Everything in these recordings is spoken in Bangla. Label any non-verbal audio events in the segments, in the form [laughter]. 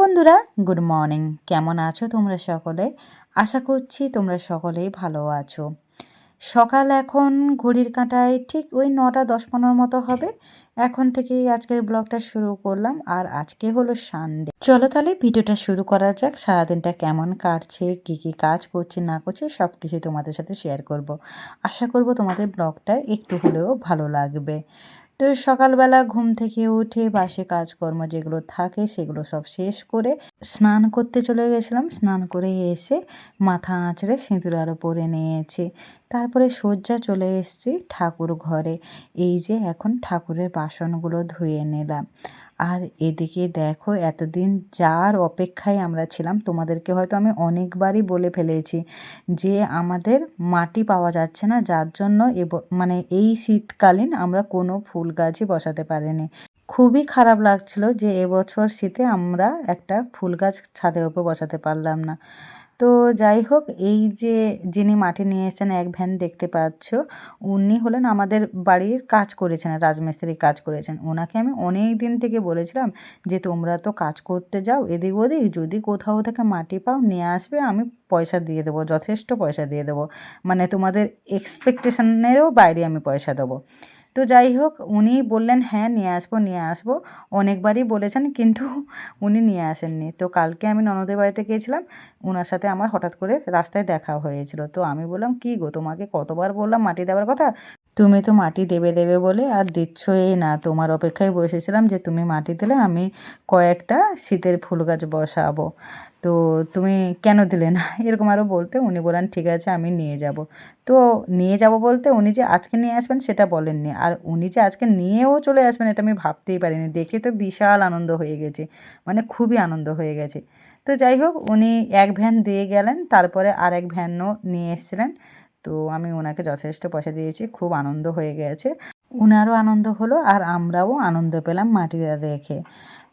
বন্ধুরা, গুড মর্নিং। কেমন আছো তোমরা সকলে? আশা করছি তোমরা সকলেই ভালো আছো। সকাল এখন, ঘড়ির কাঁটায় ঠিক ওই নটা দশ পনেরোর মতো হবে। এখন থেকেই আজকের ব্লগটা শুরু করলাম, আর আজকে হলো সানডে। চলো তাহলে ভিডিওটা শুরু করা যাক, সারাদিনটা কেমন কাটছে, কি কি কাজ করছে, না করছে সব কিছু তোমাদের সাথে শেয়ার করব। আশা করব তোমাদের ব্লগটা একটু হলেও ভালো লাগবে। তো সকালবেলা ঘুম থেকে উঠে বাসে কাজকর্ম যেগুলো থাকে সেগুলো সব শেষ করে স্নান করতে চলে গেছিলাম। স্নান করে এসে মাথা আঁচড়ে সিঁদুর আরও পরে নিয়েছি। তারপরে শয্যা চলে এসেছি ঠাকুর ঘরে। এই যে এখন ঠাকুরের বাসনগুলো ধুয়ে নিলাম। আর এদিকে দেখো, এতদিন যার অপেক্ষায় আমরা ছিলাম, তোমাদেরকে হয়তো আমি অনেকবারই বলে ফেলেছি যে আমাদের মাটি পাওয়া যাচ্ছে না, যার জন্য এব মানে এই শীতকালীন আমরা কোনো ফুল গাছই বসাতে পারিনি। খুবই খারাপ লাগছিল যে এবছর শীতে আমরা একটা ফুল গাছ ছাদের উপর বসাতে পারলাম না। তো যাই হোক, এই যে যিনি মাটি নিয়ে এসেছেন, এক ভ্যান দেখতে পাচ্ছ, উনি হলেন আমাদের বাড়ির কাজ করেছেন রাজমিস্ত্রি কাজ করেছেন। ওনাকে আমি অনেক দিন থেকে বলেছিলাম যে, তোমরা তো কাজ করতে যাও, এদিক ওদিক, যদি কোথাও থেকে মাটি পাও, নিয়ে আসবে, আমি পয়সা দিয়ে দেবো, যথেষ্ট পয়সা দিয়ে দেবো। মানে তোমাদের এক্সপেকটেশনেরও বাইরে আমি পয়সা দেবো। তো যাই হোক, উনি বললেন হ্যাঁ নিয়ে আসব নিয়ে আসব। অনেকবারই বলেছেন, কিন্তু উনি নিয়ে আসেননি। তো কালকে আমি ননদের বাড়িতে গিয়েছিলাম ওনার সাথে আমার হঠাৎ করে রাস্তায় দেখা হয়েছিল। তো আমি বললাম, কী গো, তোমাকে কতবার বললাম মাটি দেওয়ার কথা? তুমি তো মাটি দেবে দেবে বলে আর দিচ্ছই না। তোমার অপেক্ষায় বসেছিলাম যে তুমি মাটি দিলে আমি কয়েকটা শীতের ফুল গাছ বসাবো। তো তুমি কেন দিলে না? [laughs] এরকম আরও বলতে উনি বলেন ঠিক আছে, আমি নিয়ে যাব। তো নিয়ে যাব বলতে উনি যে আজকে নিয়ে আসবেন, সেটা বলেননি। আর উনি যে আজকে নিয়েও চলে আসবেন, এটা আমি ভাবতেই পারিনি। দেখে তো বিশাল আনন্দ হয়ে গেছে মানে খুবই আনন্দ হয়ে গেছে। তো যাই হোক, উনি এক ভ্যান দিয়ে গেলেন, তারপরে আর এক ভ্যানও নিয়ে এসছিলেন। তো আমি ওনাকে যথেষ্ট পয়সা দিয়েছি, খুব আনন্দ হয়ে গেছে। ওনারও আনন্দ হলো আর আমরাও আনন্দ পেলাম মাটিরা দেখে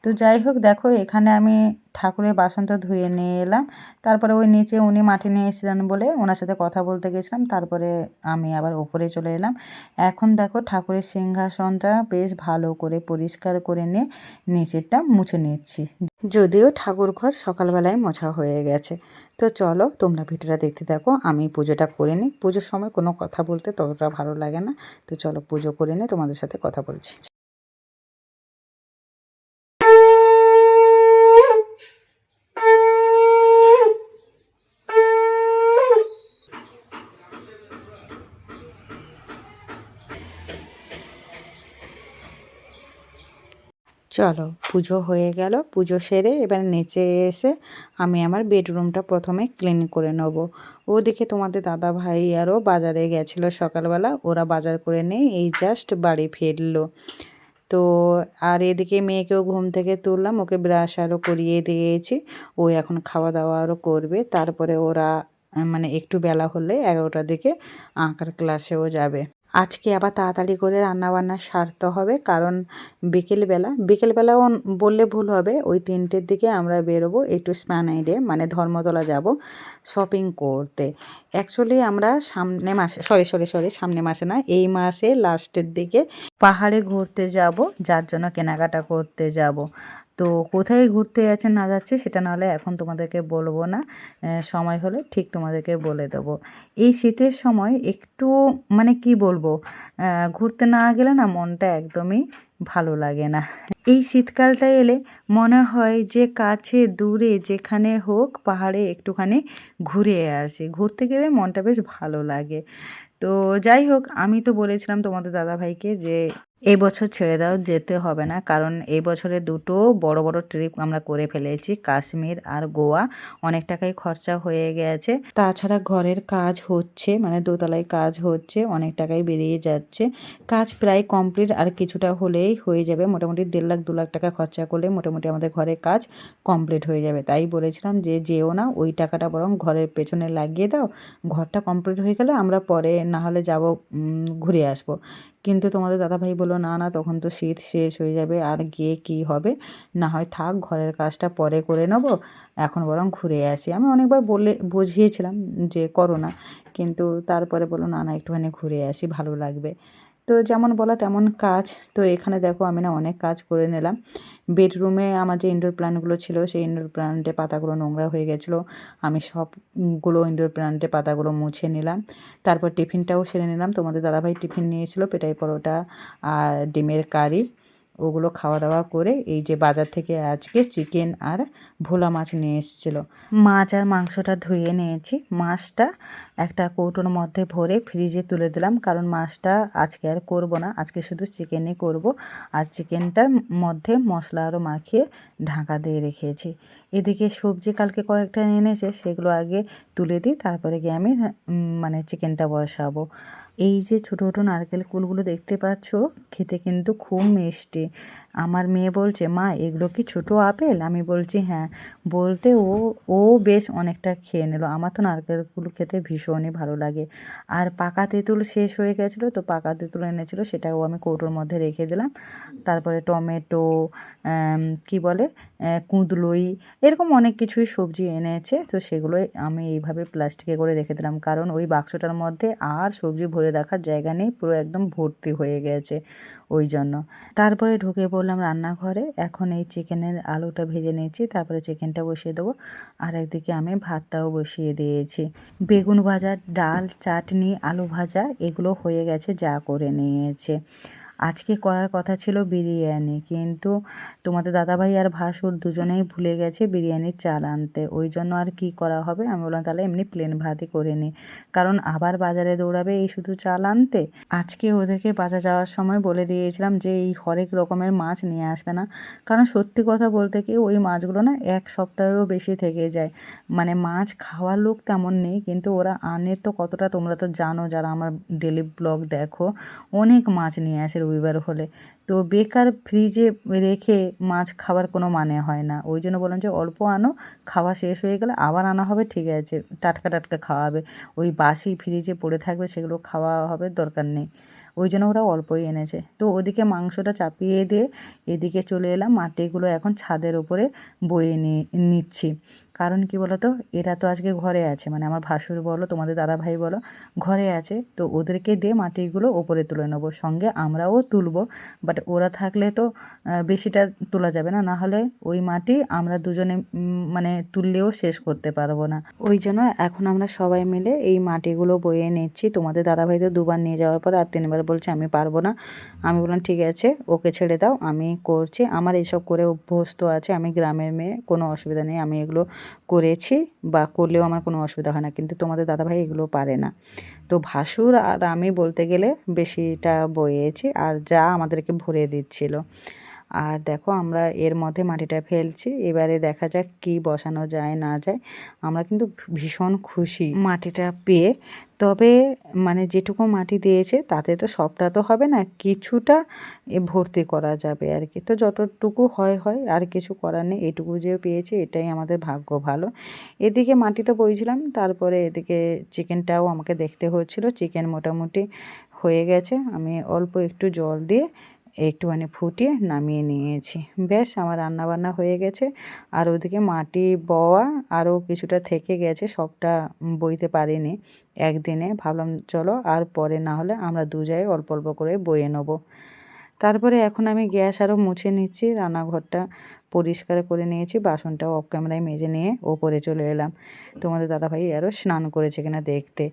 তো যাই হোক, দেখো, এখানে আমি ঠাকুরের বাসনটা ধুয়ে নিয়ে এলাম। তারপরে ওই নিচে উনি মাটি নিয়ে এসেছিলেন বলে ওনার সাথে কথা বলতে গেছিলাম। তারপরে আমি আবার ওপরে চলে এলাম। এখন দেখো, ঠাকুরের সিংহাসনটা বেশ ভালো করে পরিষ্কার করে নিয়ে নিচেরটা মুছে নিচ্ছি। যদিও ঠাকুর ঘর সকালবেলায় মোছা হয়ে গেছে। তো চলো, তোমরা ভিডিওটা দেখতে থাকো, আমি পুজোটা করে নিই। পুজোর সময় কোনো কথা বলতে ততটা ভালো লাগে না। তো চলো, পুজো করে নিয়ে তোমাদের সাথে কথা বলছি। চলো, পুজো হয়ে গেল, পুজো সেরে এবার নেচে এসে আমি আমার বেডরুমটা প্রথমে ক্লিন করে নেব। ওদিকে তোমাদের দাদা ভাই আরও বাজারে গেছিল সকালবেলা, ওরা বাজার করে নিয়ে এই জাস্ট বাড়ি ফিরলো। তো আর এদিকে মেয়েকেও ঘুম থেকে তুললাম, ওকে ব্রাশ আরও করিয়ে দিয়েছি, ও এখন খাওয়া দাওয়া আরও করবে, তারপরে ওরা মানে একটু বেলা হলে এগারোটার দিকে আঁকার ক্লাসেও যাবে। আজকে আবার তাড়াতাড়ি করে রান্নাবান্না সারতে হবে, কারণ বিকেলবেলা, বিকেলবেলাও বললে ভুল হবে, ওই তিনটের দিকে আমরা বেরোবো একটু স্প্যানাইডে মানে ধর্মতলা যাব শপিং করতে। অ্যাকচুয়ালি আমরা সামনে মাসে সরি সরি সরি সামনে মাসে না, এই মাসে লাস্টের দিকে পাহাড়ে ঘুরতে যাব, যার জন্য কেনাকাটা করতে যাব। তো কোথায় ঘুরতে যাচ্ছে না যাচ্ছে সেটা নাহলে এখন তোমাদেরকে বলব না। সময় হলে ঠিক তোমাদেরকে বলে দেবো। এই শীতের সময় একটু মানে কি বলব ঘুরতে না গেলে না মনটা একদমই ভালো লাগে না। এই শীতকালটা এলে মনে হয় যে কাছে দূরে যেখানে হোক পাহাড়ে একটুখানি ঘুরে আসি। ঘুরতে গেলে মনটা বেশ ভালো লাগে। তো যাই হোক, আমি তো বলেছিলাম তোমাদের দাদাভাইকে যে এই বছর ছেড়ে দাও, যেতে হবে না। কারণ এই বছরে দুটো বড় বড় ট্রিপ আমরা করে ফেলেছি। কাশ্মীর আর গোয়া। অনেক টাকাই খরচা হয়ে গেছে। তাছাড়া ঘরের কাজ হচ্ছে মানে দোতলায় কাজ হচ্ছে, অনেক টাকাই বেরিয়ে যাচ্ছে। কাজ প্রায় কমপ্লিট আর কিছুটা হলেই হয়ে যাবে। মোটামুটি দেড় লাখ, দু লাখ টাকা খরচা করলে মোটামুটি আমাদের ঘরের কাজ কমপ্লিট হয়ে যাবে। তাই বলেছিলাম যে, যেও না, ওই টাকাটা বরং ঘরের পেছনে লাগিয়ে দাও। ঘরটা কমপ্লিট হয়ে গেলে আমরা পরে না হলে যাব ঘুরে আসব। কিন্তু তোমাদের দাদাভাই বলল, না না, তখন তো শীত শেষ হয়ে যাবে, আর গিয়ে কি হবে? না হয় থাক, ঘরের কাজটা পরে করে নেব, এখন বরং ঘুরে আসি। আমি অনেকবার বলে, বুঝিয়েছিলাম যে করো না, কিন্তু তারপরে বলো না না, একটুখানি ঘুরে আসি, ভালো লাগবে। তো যেমন বলা তেমন কাজ। তো এখানে দেখো আমি না অনেক কাজ করে নিলাম। বেডরুমে আমার যে ইনডোর প্ল্যান্টগুলো ছিল, সেই ইনডোর প্ল্যান্টে পাতাগুলো নোংরা হয়ে গেছিল। আমি সবগুলো ইনডোর প্ল্যান্টে পাতাগুলো মুছে নিলাম। তারপর টিফিনটাও সেরে নিলাম। তোমাদের দাদাভাই টিফিন নিয়েছিল, পেটাই পরোটা আর ডিমের কারি। ওগুলো খাওয়া দাওয়া করে এই যে বাজার থেকে আজকে চিকেন আর ভোলা মাছ নিয়ে এসেছিল। মাছ আর মাংসটা ধুয়ে নিয়েছি। মাছটা একটা কৌটোর মধ্যে ভরে ফ্রিজে তুলে দিলাম কারণ মাছটা আজকে আর করব না। আজকে শুধু চিকেনই করব। আর চিকেনটার মধ্যে মশলা আরও মাখিয়ে ঢাকা দিয়ে রেখেছি। এদিকে সবজি কালকে কয়েকটা এনেছে, সেগুলো আগে তুলে দিই, তারপরে গিয়ে আমি মানে চিকেনটা বসাবো। এই যে ছোটো ছোটো নারকেল কুলগুলো দেখতে পাচ্ছ খেতে কিন্তু খুব মিষ্টি। আমার মেয়ে বলছে, মা, এগুলো কি ছোটো আপেল? আমি বলছি হ্যাঁ। বলতে ও ও বেশ অনেকটা খেয়ে নিল। আমার তো নারকেলগুলো খেতে ভীষণই ভালো লাগে। আর পাকা তেঁতুল শেষ হয়ে গেছিল, তো পাকা তেঁতুল এনেছিলো, সেটাও আমি কৌটোর মধ্যে রেখে দিলাম। তারপরে টমেটো কি বলে কুঁদলই, এরকম অনেক কিছুই সবজি এনেছে, তো সেগুলোই আমি এইভাবে প্লাস্টিকে করে রেখে দিলাম। কারণ ওই বাক্সটার মধ্যে আর সবজি ভরে রাখার জায়গা নেই, পুরো একদম ভর্তি হয়ে গেছে। ওই জন্য। তারপরে ঢুকে পড়লাম রান্নাঘরে। এখন এই চিকেনের আলুটা ভেজে নিয়েছি, তারপরে চিকেনটা বসিয়ে দেবো। আর একদিকে আমি ভাতটাও বসিয়ে দিয়েছি। বেগুন ভাজা, ডাল, চাটনি, আলু ভাজা, এগুলো হয়ে গেছে যা করে নিয়েছে। আজকে করার কথা ছিল বিরিয়ানি, কিন্তু তোমাদের দাদাভাই আর ভাসুর দুজনেই ভুলে গেছে বিরিয়ানির চাল আনতে। ওই জন্য আর কি করা হবে? আমি বললাম, তাহলে এমনি প্লেন ভাতই করে নিই কারণ আবার বাজারে দৌড়াবে এই শুধু চাল আনতে? আজকে ওদেরকে বাজার যাওয়ার সময় বলে দিয়েছিলাম যে, এই হরেক রকমের মাছ নিয়ে আসবে না। কারণ সত্যি কথা বলতে কি, ওই মাছগুলো না এক সপ্তাহেরও বেশি থেকে যায়। মানে মাছ খাওয়ার লোক তেমন নেই, কিন্তু ওরা আনে তো কতটা তোমরা তো জানো, যারা আমার ডেলি ব্লগ দেখো, অনেক মাছ নিয়ে আসে। রবিবার হলে। তো বেকার ফ্রিজে রেখে মাছ খাওয়ার কোনো মানে হয় না। ওই জন্য বললাম যে, অল্প আনো, খাওয়া শেষ হয়ে গেলে আবার আনা হবে, ঠিক আছে, টাটকা টাটকা খাওয়া হবে ওই বাসি ফ্রিজে পড়ে থাকবে, সেগুলো খাওয়া হবে, দরকার নেই। ওই জন্য ওরা অল্পই এনেছে। তো ওদিকে মাংসটা চাপিয়ে দিয়ে এদিকে চলে এলাম, মাটিগুলো এখন ছাদের ওপরে বয়ে নিয়ে নিচ্ছি। কারণ কি বলো তো এরা তো আজকে ঘরে আছে। মানে আমার ভাসুর বলো, তোমাদের দাদা ভাই বলো, ঘরে আছে। তো ওদেরকে দিয়ে মাটিগুলো ওপরে তুলে নেব। সঙ্গে আমরাও তুলবো। বাট ওরা থাকলে তো বেশিটা তোলা যাবে না। না হলে ওই মাটি আমরা দুজনে মানে তুললেও শেষ করতে পারব না। ওই জন্য এখন আমরা সবাই মিলে এই মাটিগুলো বয়ে নিচ্ছি। তোমাদের দাদাভাই তো দুবার নিয়ে যাওয়ার পর আর তিনবার বলছে, আমি পারব না। আমি বললাম, ঠিক আছে, ওকে ছেড়ে দাও। আমি করছি। আমার এইসব করে অভ্যস্ত আছে। আমি গ্রামের মেয়ে, কোনো অসুবিধা নেই। আমি এগুলো করেছি বা করলেও আমার কোনো অসুবিধা হয় না। কিন্তু তোমাদের দাদাভাই এগুলো পারে না। তো ভাসুর আর আমি বলতে গেলে বেশিটা বইয়েছি আর যা আমাদেরকে ভরে দিচ্ছিল। আর দেখো আমরা এর মধ্যে মাটিটা ফেলছি। এবারে দেখা যাক কি বসানো যায়, না যায়। আমরা কিন্তু ভীষণ খুশি মাটিটা পেয়ে। তবে মানে যেটুকু মাটি দিয়েছে, তাতে তো সবটা তো হবে না, কিছুটা এ ভর্তি করা যাবে আর কি। তো যতটুকু হয় হয়, আর কিছু করার নেই। এটুকু যে পেয়েছে, এটাই আমাদের ভাগ্য ভালো। এদিকে মাটি তো বইছিলাম, তারপরে এদিকে চিকেনটাও আমাকে দেখতে হচ্ছিল। চিকেন মোটামুটি হয়ে গেছে। আমি অল্প একটু জল দিয়ে একটুখানি ফুটিয়ে নামিয়ে নিয়েছি। ব্যাস আমার রান্নাবান্না হয়ে গেছে। আর ওদিকে মাটি, বওয়া আরও কিছুটা থেকে গেছে, সবটা বইতে পারিনি। একদিনে ভাবলাম, চলো আর পরে না হলে আমরা দু জায়গায় অল্প অল্প করে বয়ে নেব। তারপরে এখন আমি গ্যাস আরও মুছে নিচ্ছি, রান্নাঘরটা পরিষ্কার করে নিয়েছি বাসনটাও অফ ক্যামেরায় মেজে নিয়ে ওপরে চলে এলাম। তোমাদের দাদাভাই আরও স্নান করেছে কিনা দেখতে।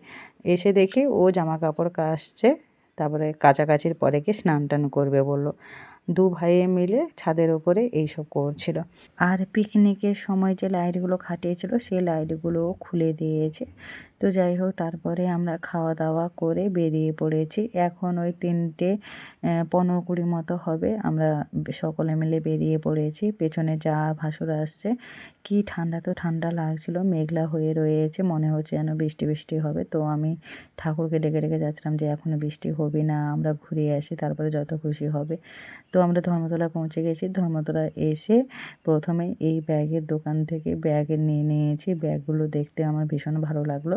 এসে দেখি ও জামা কাপড় কাচছে তারপরে কাছাকাছির পরে গিয়ে স্নান টান করবে বলল। দু ভাইয়ে মিলে ছাদের ওপরে এইসব করছিল। আর পিকনিকের সময় যে লাইটগুলো খাটিয়েছিল, সেই লাইটগুলোও খুলে দিয়েছে। তো যাই হোক, তারপরে আমরা খাওয়া দাওয়া করে বেরিয়ে পড়েছি। এখন ওই তিনটে পনেরো কুড়ি মতো হবে। আমরা সকলে মিলে বেরিয়ে পড়েছি। পেছনে যা ভাসুর আসছে, কি ঠান্ডা তো ঠান্ডা লাগছিল, মেঘলা হয়ে রয়েছে, মনে হচ্ছে যেন বৃষ্টি বৃষ্টি হবে। তো আমি ঠাকুরকে ডেকে ডেকে যাচ্ছিলাম যে এখনও বৃষ্টি হবে না, আমরা ঘুরে আসি, তারপরে যত খুশি হবে। তো আমরা ধর্মতলা পৌঁছে গেছি। ধর্মতলা এসে প্রথমে এই ব্যাগের দোকান থেকে ব্যাগ নিয়ে নিয়েছি। ব্যাগগুলো দেখতে আমার ভীষণ ভালো লাগল।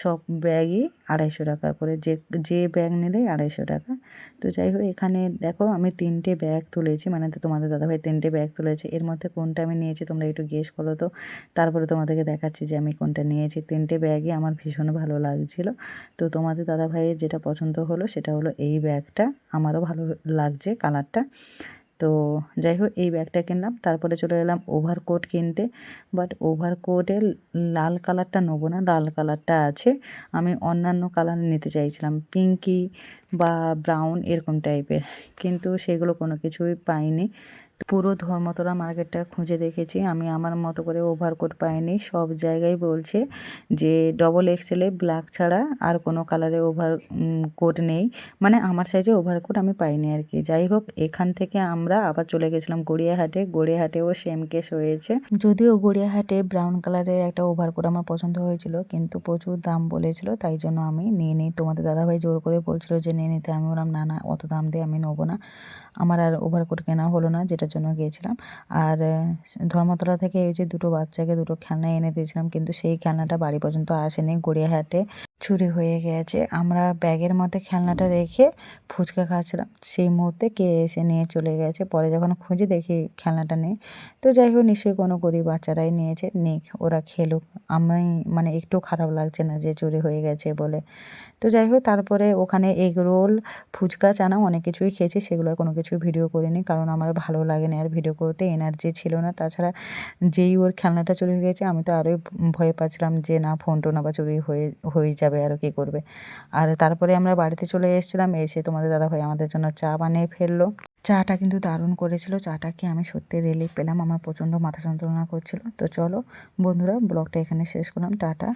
সব ব্যাগই আড়াইশো টাকা করে। যে যে ব্যাগ নিলেই আড়াইশো টাকা। তো যাই হোক, এখানে দেখো আমি তিনটে ব্যাগ তুলেছি। মানে তোমাদের দাদাভাই তিনটে ব্যাগ তুলেছে। এর মধ্যে কোনটা আমি নিয়েছি তোমরা একটু গেস করো তো। তারপরে তোমাদেরকে দেখাচ্ছি যে আমি কোনটা নিয়েছি। তিনটে ব্যাগই আমার ভীষণ ভালো লাগছিল। তো তোমাদের দাদাভাইয়ের যেটা পছন্দ হলো সেটা হলো এই ব্যাগটা। আমারও ভালো লাগছে কালারটা। তো যাই হোক এই ব্যাগটা কিনলাম। তারপরে চলে এলাম ওভারকোট কিনতে। বাট ওভারকোটের লাল কালারটা নেব না, লাল কালারটা আছে। আমি অন্যান্য কালার নিতে চাইছিলাম পিঙ্কি বা ব্রাউন এরকম টাইপের কিন্তু সেগুলো কোনো কিছুই পাইনি। পুরো ধর্মতলা মার্কেটটা খুঁজে দেখেছি। আমি আমার মতো করে ওভারকোট পাইনি। সব জায়গায় বলছে যে ডবল এক্সেলে ব্ল্যাক ছাড়া আর কোনো কালারে ওভার কোট নেই। মানে আমার সাইজে ওভারকোট আমি পাইনি আর কি। যাই হোক, এখান থেকে আমরা আবার চলে গেছিলাম গড়িয়াহাটে। গড়িয়াহাটেও সেম কেস হয়েছে। যদিও গড়িয়াহাটে ব্রাউন কালারের একটা ওভার ওভারকোট আমার পছন্দ হয়েছিল, কিন্তু প্রচুর দাম বলেছিল, তাই জন্য আমি নিয়ে নিই। তোমাদের দাদাভাই জোর করে বলছিল যে, নিয়ে নিতে। আমি বললাম, না না, অত দাম দিয়ে আমি নেব না। আমার আর ওভারকোট কেনা হলো না জন্য গিয়েছিলাম। আর ধর্মতলা থেকে এই যে দুটো বাচ্চাকে দুটো খেলনা এনে দিয়েছিলাম, কিন্তু সেই খেলনাটা বাড়ি পর্যন্ত আসেনি। গড়িয়াহাটে চুরি হয়ে গেছে। আমরা ব্যাগের মধ্যে খেলনাটা রেখে ফুচকা খাচ্ছিলাম। সেই মুহূর্তে কে এসে নিয়ে চলে গেছে? পরে যখন খুঁজে দেখি খেলনাটা নেই। তো যাই হোক, নিশ্চয়ই কোনো গরিব বাচ্চারাই নিয়েছে। নিক, ওরা খেলুক। আমি মানে একটু খারাপ লাগছে না যে চুরি হয়ে গেছে বলে। তো যাই হোক, তারপরে ওখানে এগ রোল, ফুচকা, চানা অনেক কিছুই খেয়েছি। সেগুলোর কোনো কিছু ভিডিও করিনি। কারণ আমার ভালো লাগেনি আর ভিডিও করতে। এনার্জি ছিল না। তাছাড়া যেই ওর খেলনাটা চুরি হয়ে গেছে, আমি তো আরোই ভয় পাচ্ছিলাম যে না ফোন টোন আবার চুরি হয়ে হয়ে যাবে। আরও কি করবে। আর তারপরে আমরা বাড়িতে চলে এসেছিলাম, এসে তোমাদের দাদাভাই আমাদের জন্য চা বানিয়ে ফেলল। চাটা কিন্তু দারুণ করেছিল চাটা কি আমি সত্যি রিলিফ পেলাম, আমার প্রচণ্ড মাথা যন্ত্রণা করছিল। তো চলো বন্ধুরা, ব্লগটা এখানে শেষ করলাম, টাটা।